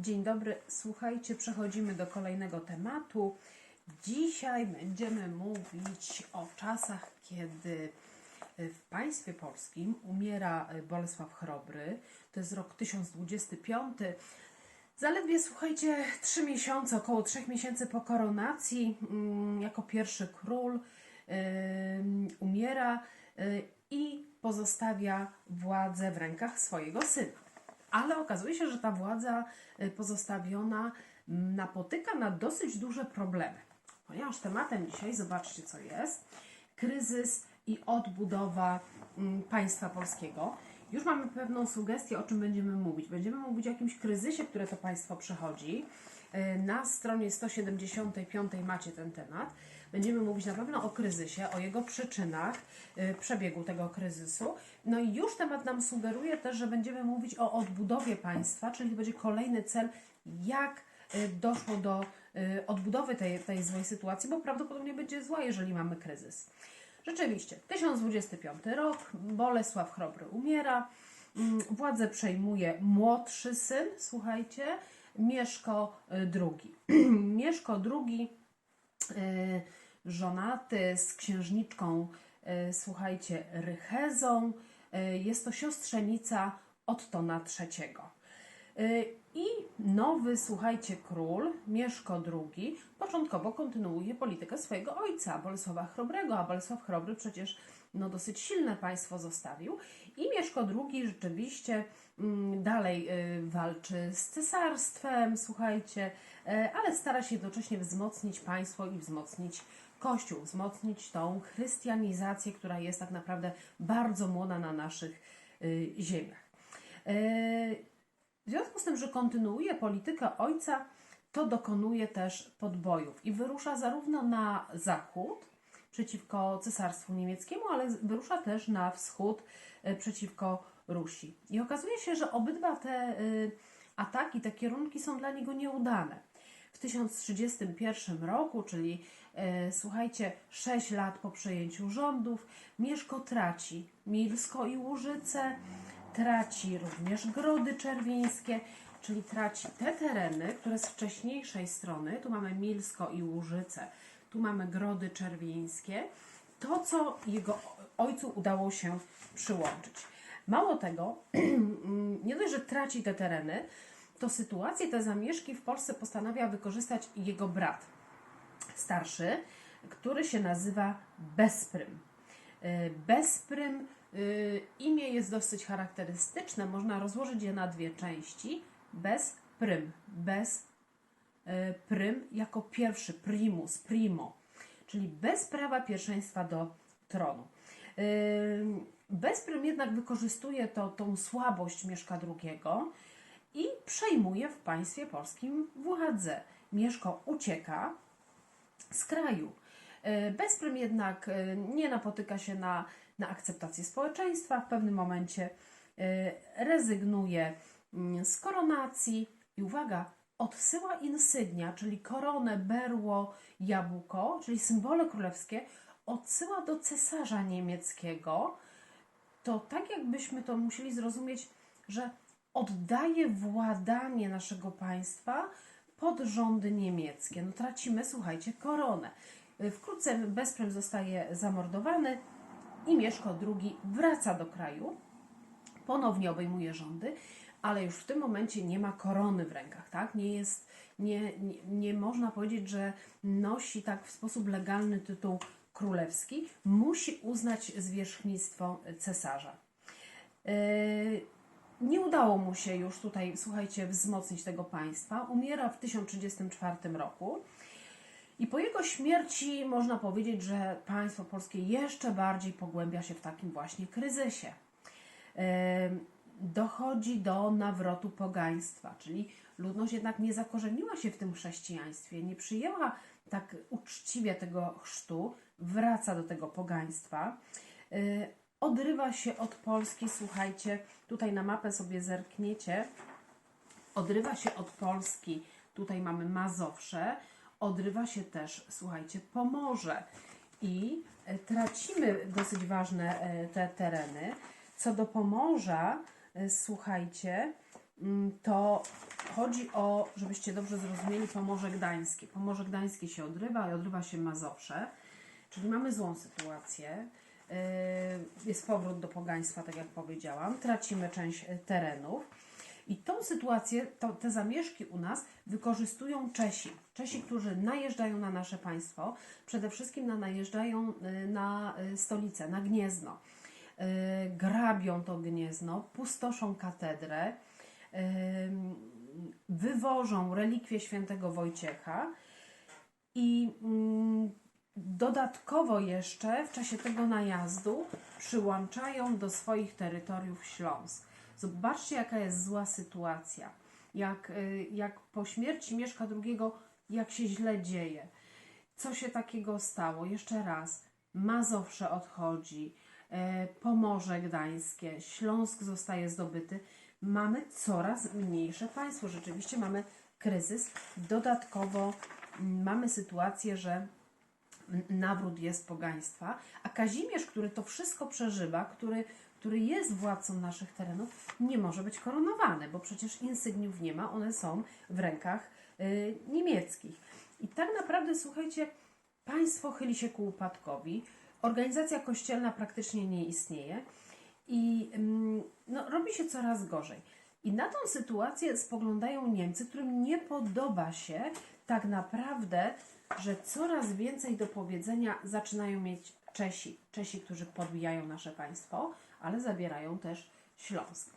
Dzień dobry, słuchajcie, przechodzimy do kolejnego tematu. Dzisiaj będziemy mówić o czasach, kiedy w państwie polskim umiera Bolesław Chrobry. To jest rok 1025. Zaledwie, słuchajcie, trzy miesiące, około trzech miesięcy po koronacji, mm, jako pierwszy król umiera y, i pozostawia władzę w rękach swojego syna. Ale okazuje się, że ta władza y, pozostawiona napotyka na dosyć duże problemy. Ponieważ tematem dzisiaj, zobaczcie co jest, kryzys i odbudowa państwa polskiego. Już mamy pewną sugestię, o czym będziemy mówić. Będziemy mówić o jakimś kryzysie, które to państwo przechodzi. Y, Na stronie 175 macie ten temat. Będziemy mówić na pewno o kryzysie, o jego przyczynach, y, przebiegu tego kryzysu. No i już temat nam sugeruje też, że będziemy mówić o odbudowie państwa, czyli będzie kolejny cel, jak y, doszło do y, odbudowy tej, tej złej sytuacji, bo prawdopodobnie będzie zła, jeżeli mamy kryzys. Rzeczywiście, 1025 rok, Bolesław Chrobry umiera, mm, władzę przejmuje młodszy syn, słuchajcie, Mieszko II. Mieszko II, żonaty z księżniczką, y, słuchajcie, Rychezą, y, jest to siostrzenica Ottona III. Y, I nowy, słuchajcie, król, Mieszko II, początkowo kontynuuje politykę swojego ojca, Bolesława Chrobrego, a Bolesław Chrobry przecież no, dosyć silne państwo zostawił. I Mieszko II rzeczywiście mm, dalej walczy z cesarstwem, słuchajcie, ale stara się jednocześnie wzmocnić państwo i wzmocnić Kościół, wzmocnić tą chrystianizację, która jest tak naprawdę bardzo młoda na naszych y, ziemiach. Y, w związku z tym, że kontynuuje politykę ojca, to dokonuje też podbojów i wyrusza zarówno na zachód przeciwko cesarstwu niemieckiemu, ale wyrusza też na wschód e, przeciwko Rusi. I okazuje się, że obydwa te y, ataki, te kierunki są dla niego nieudane. W 1031 roku, czyli e, słuchajcie, 6 lat po przejęciu rządów, Mieszko traci Milsko i Łużyce, traci również Grody Czerwińskie, czyli traci te tereny, które z wcześniejszej strony, tu mamy Milsko i Łużyce, tu mamy Grody Czerwińskie, to co jego ojcu udało się przyłączyć. Mało tego, nie dość, że traci te tereny, to sytuację, te zamieszki w Polsce postanawia wykorzystać jego brat starszy, który się nazywa Bezprym. Y, Bezprym, y, imię jest dosyć charakterystyczne, można rozłożyć je na dwie części. Bez y, prym jako pierwszy, primus, primo, czyli bez prawa pierwszeństwa do tronu. Bezprym jednak wykorzystuje to, tą słabość Mieszka II i przejmuje w państwie polskim władzę. Mieszko ucieka z kraju. E, Bezprym jednak e, nie napotyka się na, na akceptację społeczeństwa. W pewnym momencie e, rezygnuje mm, z koronacji i uwaga, odsyła insygnia, czyli koronę, berło, jabłko, czyli symbole królewskie, odsyła do cesarza niemieckiego. To tak jakbyśmy to musieli zrozumieć, że oddaje władanie naszego państwa pod rządy niemieckie. No tracimy, słuchajcie, koronę. Wkrótce Bezprym zostaje zamordowany i Mieszko II wraca do kraju, ponownie obejmuje rządy, ale już w tym momencie nie ma korony w rękach, tak? Nie jest, nie, nie, nie można powiedzieć, że nosi tak w sposób legalny tytuł królewski, musi uznać zwierzchnictwo cesarza. Yy, nie udało mu się już tutaj, słuchajcie, wzmocnić tego państwa. Umiera w 1034 roku. I po jego śmierci można powiedzieć, że państwo polskie jeszcze bardziej pogłębia się w takim właśnie kryzysie. Dochodzi do nawrotu pogaństwa, czyli ludność jednak nie zakorzeniła się w tym chrześcijaństwie, nie przyjęła tak uczciwie tego chrztu, wraca do tego pogaństwa. Odrywa się od Polski, słuchajcie, tutaj na mapę sobie zerkniecie, odrywa się od Polski, tutaj mamy Mazowsze, odrywa się też, słuchajcie, Pomorze i e, tracimy dosyć ważne e, te tereny. Co do Pomorza, e, słuchajcie, mm, to chodzi o, żebyście dobrze zrozumieli, Pomorze Gdańskie. Pomorze Gdańskie się odrywa i odrywa się Mazowsze, czyli mamy złą sytuację. Yy, Jest powrót do pogaństwa, tak jak powiedziałam. Tracimy część e, terenów. I tą sytuację, to, te zamieszki u nas wykorzystują Czesi. Czesi, którzy najeżdżają na nasze państwo, przede wszystkim na, najeżdżają y, na y, stolicę, na Gniezno. Y, Grabią to Gniezno, pustoszą katedrę, y, wywożą relikwie świętego Wojciecha i mm, dodatkowo jeszcze w czasie tego najazdu przyłączają do swoich terytoriów Śląsk. Zobaczcie, jaka jest zła sytuacja. Jak, y, jak po śmierci Mieszka II, jak się źle dzieje. Co się takiego stało? Jeszcze raz. Mazowsze odchodzi, e, Pomorze Gdańskie, Śląsk zostaje zdobyty. Mamy coraz mniejsze państwo. Rzeczywiście mamy kryzys. Dodatkowo mm, mamy sytuację, że nawrót jest pogaństwa, a Kazimierz, który to wszystko przeżywa, który, który jest władcą naszych terenów, nie może być koronowany, bo przecież insygniów nie ma, one są w rękach y, niemieckich. I tak naprawdę, słuchajcie, państwo chyli się ku upadkowi, organizacja kościelna praktycznie nie istnieje i mm, no, robi się coraz gorzej. I na tą sytuację spoglądają Niemcy, którym nie podoba się tak naprawdę, że coraz więcej do powiedzenia zaczynają mieć Czesi. Czesi, którzy podbijają nasze państwo, ale zabierają też Śląsk.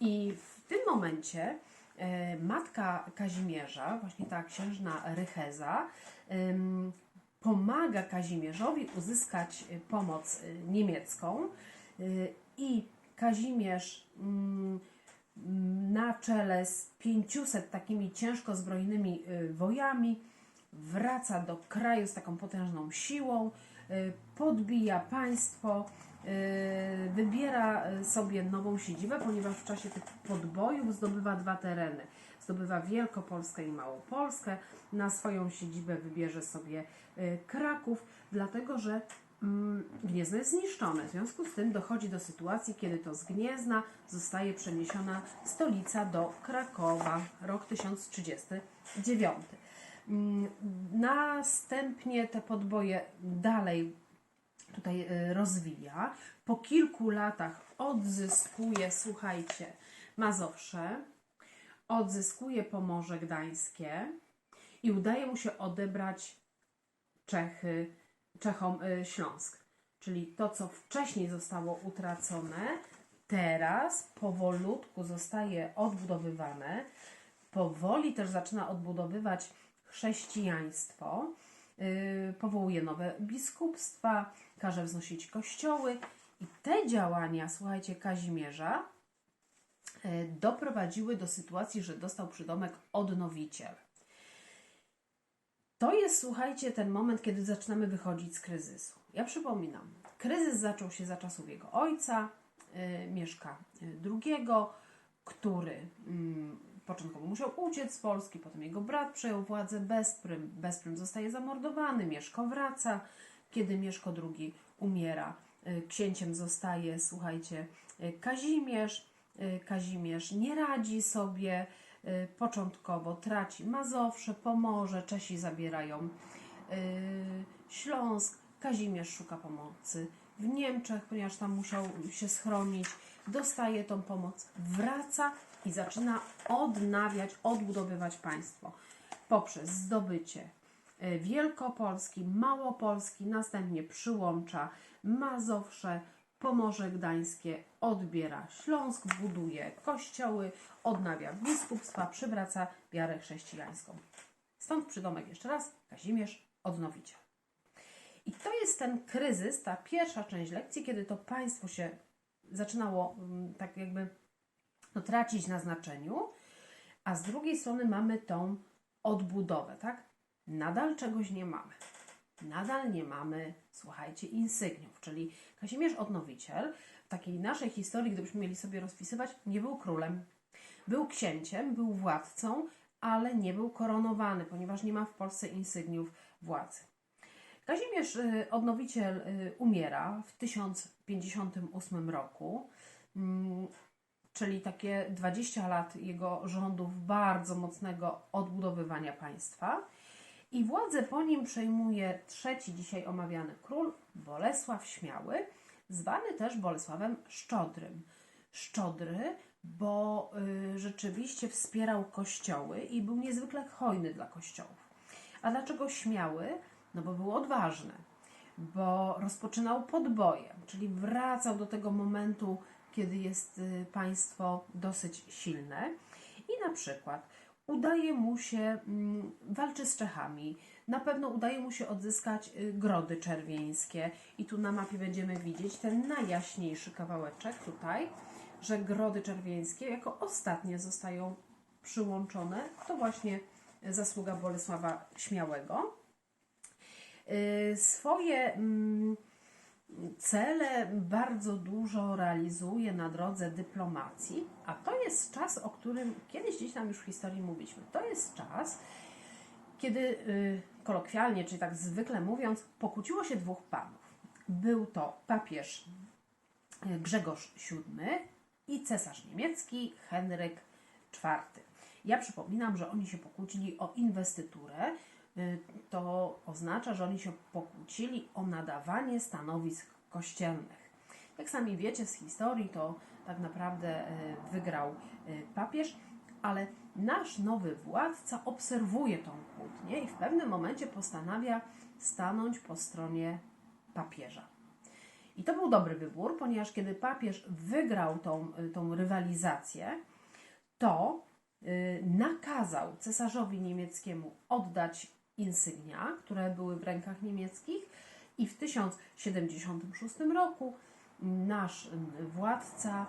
I w tym momencie e, matka Kazimierza, właśnie ta księżna Rycheza, pomaga Kazimierzowi uzyskać e, pomoc e, niemiecką i Kazimierz mm, na czele z 500 takimi ciężko zbrojnymi y, wojami wraca do kraju z taką potężną siłą, y, podbija państwo, y, wybiera sobie nową siedzibę, ponieważ w czasie tych podbojów zdobywa dwa tereny. Zdobywa Wielkopolskę i Małopolskę. Na swoją siedzibę wybierze sobie Kraków, dlatego że Gniezno jest zniszczone. W związku z tym dochodzi do sytuacji, kiedy to z Gniezna zostaje przeniesiona stolica do Krakowa, rok 1039. Mm, Następnie te podboje dalej tutaj y, rozwija. Po kilku latach odzyskuje, słuchajcie, Mazowsze, odzyskuje Pomorze Gdańskie i udaje mu się odebrać Czechy, Czechom y, Śląsk. Czyli to, co wcześniej zostało utracone, teraz powolutku zostaje odbudowywane. Powoli też zaczyna odbudowywać chrześcijaństwo. Yy, powołuje nowe biskupstwa, każe wznosić kościoły. I te działania, słuchajcie, Kazimierza yy, doprowadziły do sytuacji, że dostał przydomek odnowiciel. To jest, słuchajcie, ten moment, kiedy zaczynamy wychodzić z kryzysu. Ja przypominam, kryzys zaczął się za czasów jego ojca, y, Mieszka y, II, który mm, początkowo musiał uciec z Polski, potem jego brat przejął władzę Bezprym. Bezprym zostaje zamordowany, Mieszko wraca. Kiedy Mieszko II umiera, y, księciem zostaje, słuchajcie, y, Kazimierz. Y, Kazimierz nie radzi sobie, początkowo traci. Mazowsze, Pomorze, Czesi zabierają. Y, Śląsk, Kazimierz szuka pomocy. W Niemczech, ponieważ tam musiał się schronić, dostaje tą pomoc, wraca i zaczyna odnawiać, odbudowywać państwo. Poprzez zdobycie y, Wielkopolski, Małopolski, następnie przyłącza Mazowsze, Pomorze Gdańskie, odbiera Śląsk, buduje kościoły, odnawia biskupstwa, przywraca wiarę chrześcijańską. Stąd przydomek jeszcze raz, Kazimierz Odnowiciel. I to jest ten kryzys, ta pierwsza część lekcji, kiedy to państwo się zaczynało mm, tak jakby no, tracić na znaczeniu, a z drugiej strony mamy tą odbudowę, tak? Nadal czegoś nie mamy. Nadal nie mamy, słuchajcie, insygniów, czyli Kazimierz Odnowiciel w takiej naszej historii, gdybyśmy mieli sobie rozpisywać, nie był królem. Był księciem, był władcą, ale nie był koronowany, ponieważ nie ma w Polsce insygniów władzy. Kazimierz y, Odnowiciel y, umiera w 1058 roku. Mm, czyli takie 20 lat jego rządów bardzo mocnego odbudowywania państwa. I władzę po nim przejmuje trzeci dzisiaj omawiany król, Bolesław Śmiały, zwany też Bolesławem Szczodrym. Szczodry, bo y, rzeczywiście wspierał kościoły i był niezwykle hojny dla kościołów. A dlaczego śmiały? No bo był odważny, bo rozpoczynał podboje, czyli wracał do tego momentu, kiedy jest y, państwo dosyć silne. I na przykład udaje mu się, mm, walczy z Czechami, na pewno udaje mu się odzyskać y, grody czerwieńskie. I tu na mapie będziemy widzieć ten najjaśniejszy kawałeczek tutaj, że grody czerwieńskie jako ostatnie zostają przyłączone. To właśnie zasługa Bolesława Śmiałego. Y, Swoje mm, cele bardzo dużo realizuje na drodze dyplomacji, a to jest czas, o którym kiedyś gdzieś tam już w historii mówiliśmy. To jest czas, kiedy y, kolokwialnie, czyli tak zwykle mówiąc, pokłóciło się dwóch panów. Był to papież y, Grzegorz VII i cesarz niemiecki Henryk IV. Ja przypominam, że oni się pokłócili o inwestyturę. Y, To oznacza, że oni się pokłócili o nadawanie stanowisk kościelnych. Jak sami wiecie z historii, to tak naprawdę y, wygrał y, papież, ale nasz nowy władca obserwuje tą kłótnię i w pewnym momencie postanawia stanąć po stronie papieża. I to był dobry wybór, ponieważ kiedy papież wygrał tą, tą rywalizację, to nakazał cesarzowi niemieckiemu oddać insygnia, które były w rękach niemieckich, i w 1076 roku nasz władca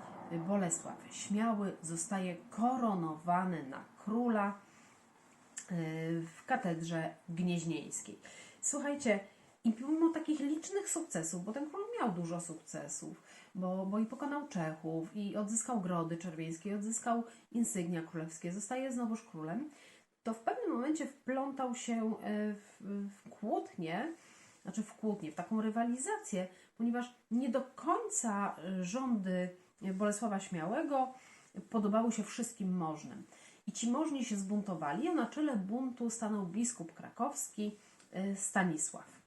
Bolesław Śmiały zostaje koronowany na króla y, w katedrze gnieźnieńskiej. Słuchajcie, i pomimo takich licznych sukcesów, bo ten król miał dużo sukcesów, bo, bo i pokonał Czechów, i odzyskał grody czerwieńskie, i odzyskał insygnia królewskie, zostaje znowuż królem, to w pewnym momencie wplątał się e, w, w kłótnię, znaczy w kłótnię, w taką rywalizację, ponieważ nie do końca e, rządy Bolesława Śmiałego podobały się wszystkim możnym. I ci możni się zbuntowali, a na czele buntu stanął biskup krakowski e, Stanisław.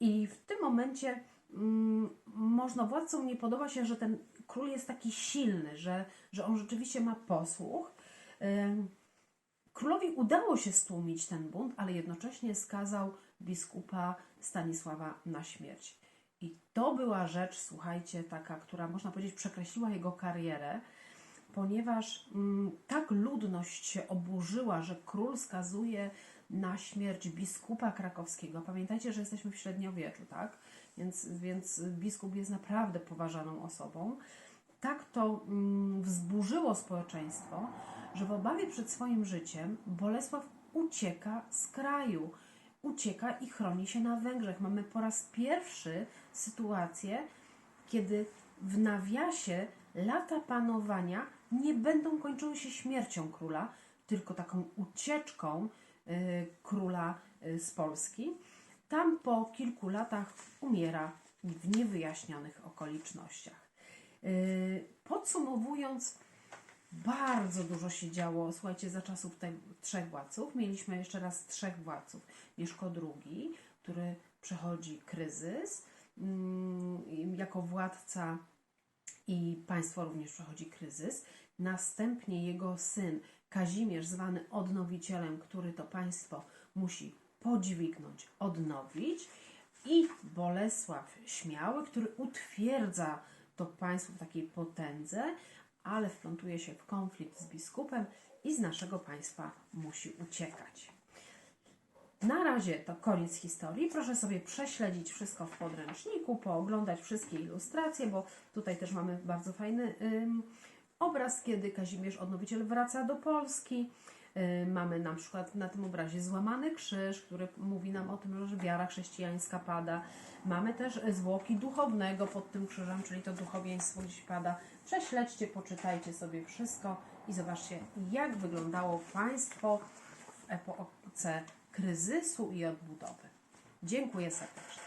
I w tym momencie mm, możnowładcom nie podoba się, że ten król jest taki silny, że, że on rzeczywiście ma posłuch. Królowi udało się stłumić ten bunt, ale jednocześnie skazał biskupa Stanisława na śmierć. I to była rzecz, słuchajcie, taka, która można powiedzieć przekreśliła jego karierę, ponieważ mm, tak ludność się oburzyła, że król skazuje na śmierć biskupa krakowskiego. Pamiętajcie, że jesteśmy w średniowieczu, tak? Więc, więc biskup jest naprawdę poważaną osobą. Tak to mm, wzburzyło społeczeństwo, że w obawie przed swoim życiem Bolesław ucieka z kraju. Ucieka i chroni się na Węgrzech. Mamy po raz pierwszy sytuację, kiedy w nawiasie lata panowania nie będą kończyły się śmiercią króla, tylko taką ucieczką y, króla y, z Polski. Tam po kilku latach umiera w niewyjaśnionych okolicznościach. Y, Podsumowując, bardzo dużo się działo, słuchajcie, za czasów te, trzech władców. Mieliśmy jeszcze raz trzech władców. Mieszko II, który przechodzi kryzys mm, jako władca i państwo również przechodzi kryzys. Następnie jego syn Kazimierz, zwany odnowicielem, który to państwo musi podźwignąć, odnowić. I Bolesław Śmiały, który utwierdza to państwo w takiej potędze, ale wplątuje się w konflikt z biskupem i z naszego państwa musi uciekać. Na razie to koniec historii. Proszę sobie prześledzić wszystko w podręczniku, pooglądać wszystkie ilustracje, bo tutaj też mamy bardzo fajny obraz, kiedy Kazimierz Odnowiciel wraca do Polski. Ym, mamy na przykład na tym obrazie złamany krzyż, który mówi nam o tym, że wiara chrześcijańska pada. Mamy też zwłoki duchownego pod tym krzyżem, czyli to duchowieństwo gdzieś pada. Prześledźcie, poczytajcie sobie wszystko i zobaczcie, jak wyglądało państwo w epoce kryzysu i odbudowy. Dziękuję serdecznie.